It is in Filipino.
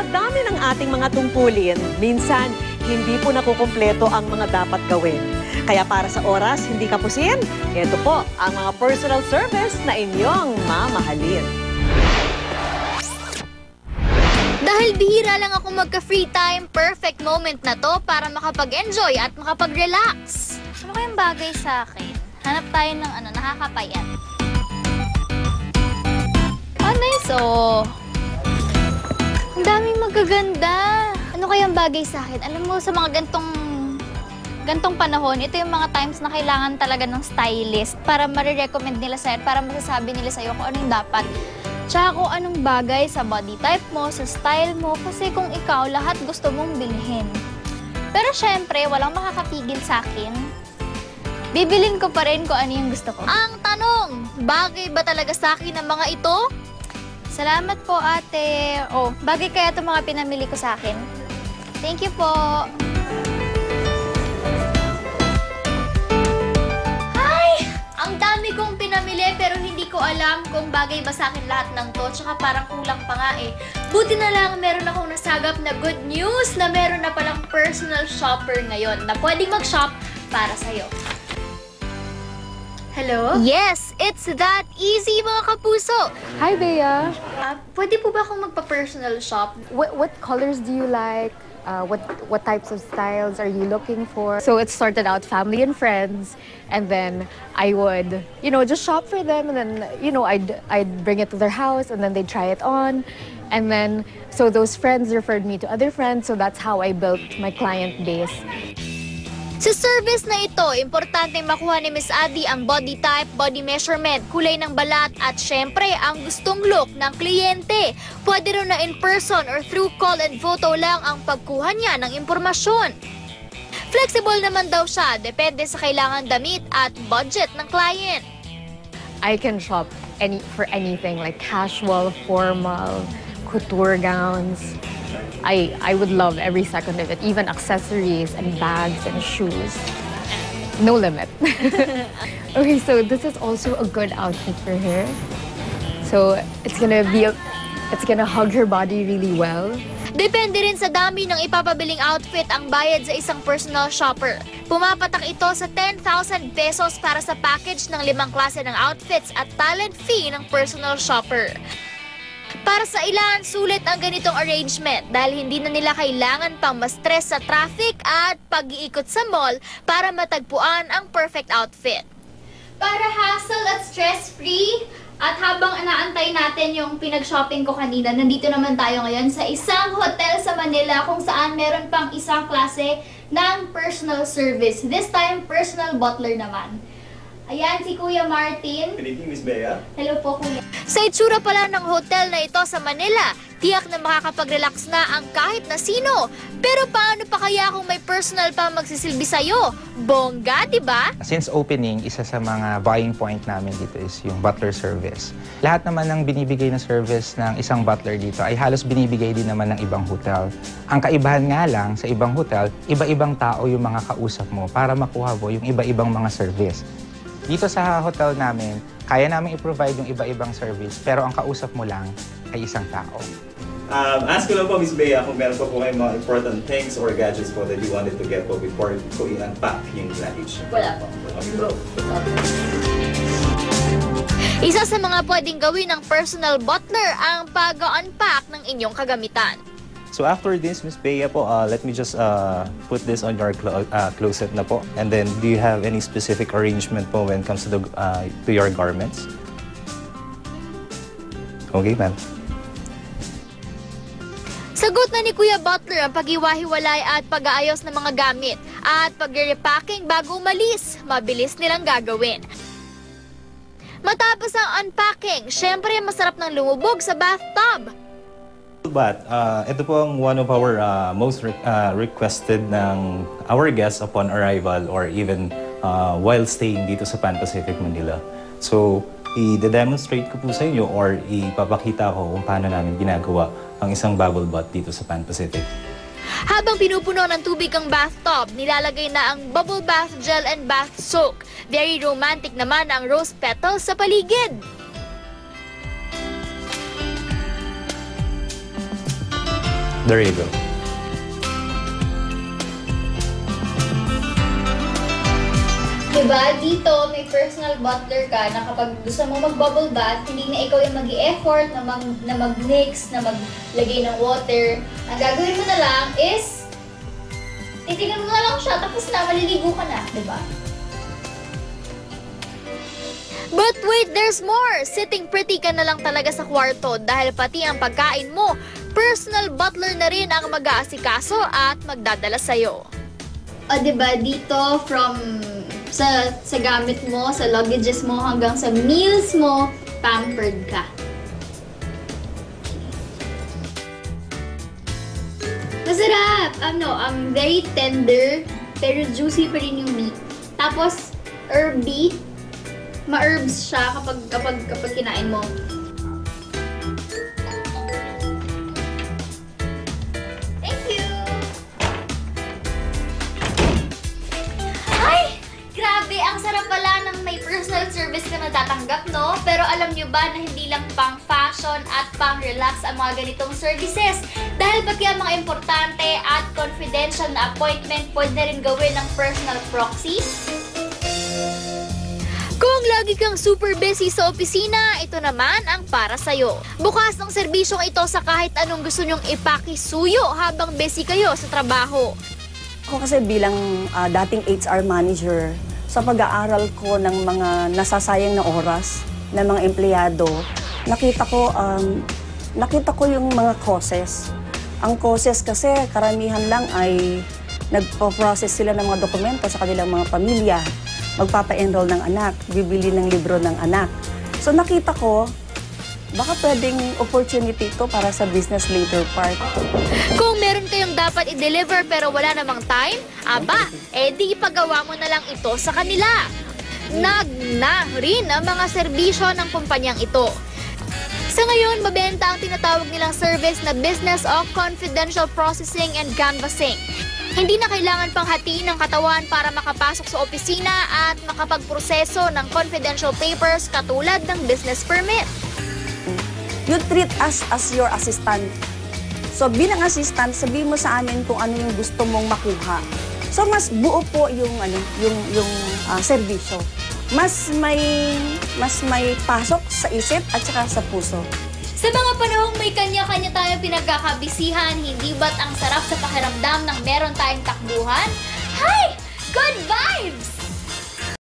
Sa dami ng ating mga tungkulin, minsan hindi po nakukumpleto ang mga dapat gawin. Kaya para sa oras, hindi kapusin, ito po ang mga personal service na inyong mamahalin. Dahil bihira lang ako magka-free time, perfect moment na to para makapag-enjoy at makapag-relax. Ano kayang bagay sa akin? Hanap tayo ng ano, nakakapayat. Ah, nice oh. Magaganda. Ano kayang bagay sa akin? Alam mo, sa mga gantong gantong panahon, ito yung mga times na kailangan talaga ng stylist para marirecommend nila sa'yo, para masasabi nila sa'yo kung ano yung dapat. Tsaka kung anong bagay sa body type mo, sa style mo, kasi kung ikaw, lahat gusto mong bilhin. Pero syempre, walang makakapigil sa akin. Bibilin ko pa rin kung ano yung gusto ko. Ang tanong, bagay ba talaga sa akin ang mga ito? Salamat po, ate. Oh, bagay kaya itong mga pinamili ko sa akin? Thank you po. Hi! Ang dami kong pinamili pero hindi ko alam kung bagay ba sa akin lahat ng to. Tsaka parang kulang pa nga eh. Buti na lang meron akong nasagap na good news na meron na palang personal shopper ngayon na pwedeng mag-shop para sa'yo. Hello? Yes, it's that easy mga kapuso. Hi, Bea. Ah, pwede po ba akong magpa-personal shop? What, what colors do you like? Uh, what what types of styles are you looking for? So it started out family and friends, and then I would, you know, just shop for them, and then you know I'd I'd bring it to their house, and then they'd try it on, and then so those friends referred me to other friends, so that's how I built my client base. Sa service na ito, importante makuha ni Miss Adi ang body type, body measurement, kulay ng balat at syempre ang gustong look ng kliyente. Pwede rin na in person or through call and photo lang ang pagkuha niya ng impormasyon. Flexible naman daw siya, depende sa kailangan damit at budget ng client. I can shop any for anything like casual, formal, couture gowns. I I would love every second of it, even accessories and bags and shoes. No limit. okay, so this is also a good outfit for her. So it's gonna be a, it's gonna hug her body really well. Depende rin sa dami ng ipapabiling outfit ang bayad sa isang personal shopper. Pumapatak ito sa 10,000 pesos para sa package ng limang klase ng outfits at talent fee ng personal shopper. Para sa ilan, sulit ang ganitong arrangement dahil hindi na nila kailangan pang ma-stress sa traffic at pag-iikot sa mall para matagpuan ang perfect outfit. Para hassle at stress-free, at habang inaantay natin yung pinag-shopping ko kanina, nandito naman tayo ngayon sa isang hotel sa Manila kung saan meron pang isang klase ng personal service. This time, personal butler naman. Ayan, si Kuya Martin. Good evening, Miss Bea. Hello po, Kuya. Sa itsura pala ng hotel na ito sa Manila, tiyak na makakapag-relax na ang kahit na sino. Pero paano pa kaya kung may personal pa magsisilbi sa'yo? Bongga, di ba? Since opening, isa sa mga buying point namin dito is yung butler service. Lahat naman ng binibigay na service ng isang butler dito ay halos binibigay din naman ng ibang hotel. Ang kaibahan nga lang sa ibang hotel, iba-ibang tao yung mga kausap mo para makuha mo yung iba-ibang mga service. Dito sa hotel namin, kaya namin i-provide yung iba-ibang service pero ang kausap mo lang ay isang tao. Um, ask ko lang po, Miss Bea, kung meron po po kayong mga important things or gadgets po that you wanted to get po before ko i-unpack yung luggage. Wala po. Okay po. Isa sa mga pwedeng gawin ng personal butler ang pag-unpack ng inyong kagamitan. So after this, Miss Bea po, uh, let me just uh, put this on your clo- uh, closet na po. And then, do you have any specific arrangement po when it comes to, the, uh, to your garments? Okay, ma'am. Sagot na ni Kuya Butler ang paghiwa-hiwalay at pag-aayos ng mga gamit at pag-repacking bago umalis. Mabilis nilang gagawin. Matapos ang unpacking, syempre masarap ng lumubog sa bathtub. But uh, ito po ang one of our uh, most re- uh, requested ng our guests upon arrival or even uh, while staying dito sa Pan Pacific, Manila. So, i-demonstrate ko po sa inyo or ipapakita ko kung paano namin ginagawa ang isang bubble bath dito sa Pan Pacific. Habang pinupuno ng tubig ang bathtub, nilalagay na ang bubble bath gel and bath soak. Very romantic naman ang rose petals sa paligid. There you go. Diba, dito may personal butler ka na kapag gusto mo mag-bubble bath, hindi na ikaw yung mag effort na, mag, na mag-mix, na maglagay ng water. Ang gagawin mo na lang is, titignan mo na lang siya, tapos na, maliligo ka na, diba? But wait, there's more! Sitting pretty ka na lang talaga sa kwarto dahil pati ang pagkain mo, personal butler na rin ang mag-aasikaso at magdadala sa'yo. O, ba dito from sa sa gamit mo, sa luggages mo hanggang sa meals mo, pampered ka. Masarap! Ano, um, very tender, pero juicy pa rin yung meat. Tapos, herby, ma-herbs siya kapag, kapag, kapag kinain mo. Ka natatanggap, no? Pero alam nyo ba na hindi lang pang fashion at pang relax ang mga ganitong services? Dahil pati ang mga importante at confidential na appointment pwede na rin gawin ng personal proxy? Kung lagi kang super busy sa opisina, ito naman ang para sa'yo. Bukas ng serbisyong ito sa kahit anong gusto nyong ipakisuyo habang busy kayo sa trabaho. Ako kasi bilang ah, dating HR manager, sa pag-aaral ko ng mga nasasayang na oras ng mga empleyado, nakita ko um, nakita ko yung mga causes. Ang causes kasi karamihan lang ay nagpo-process sila ng mga dokumento sa kanilang mga pamilya, magpapa-enroll ng anak, bibili ng libro ng anak. So nakita ko, baka pwedeng opportunity ito para sa business later part. Kung dapat i-deliver pero wala namang time, aba, edi ipagawa mo na lang ito sa kanila. Nagna rin ang mga serbisyo ng kumpanyang ito. Sa ngayon, mabenta ang tinatawag nilang service na Business of Confidential Processing and Canvassing. Hindi na kailangan pang hatiin ng katawan para makapasok sa opisina at makapagproseso ng confidential papers katulad ng business permit. you treat us as your assistant. So bilang assistant, sabihin mo sa amin kung ano yung gusto mong makuha. So mas buo po yung ano, yung yung ah, serbisyo. Mas may mas may pasok sa isip at saka sa puso. Sa mga panahong may kanya-kanya tayong pinagkakabisihan, hindi ba't ang sarap sa pakiramdam ng meron tayong takbuhan? Hi! Good vibes!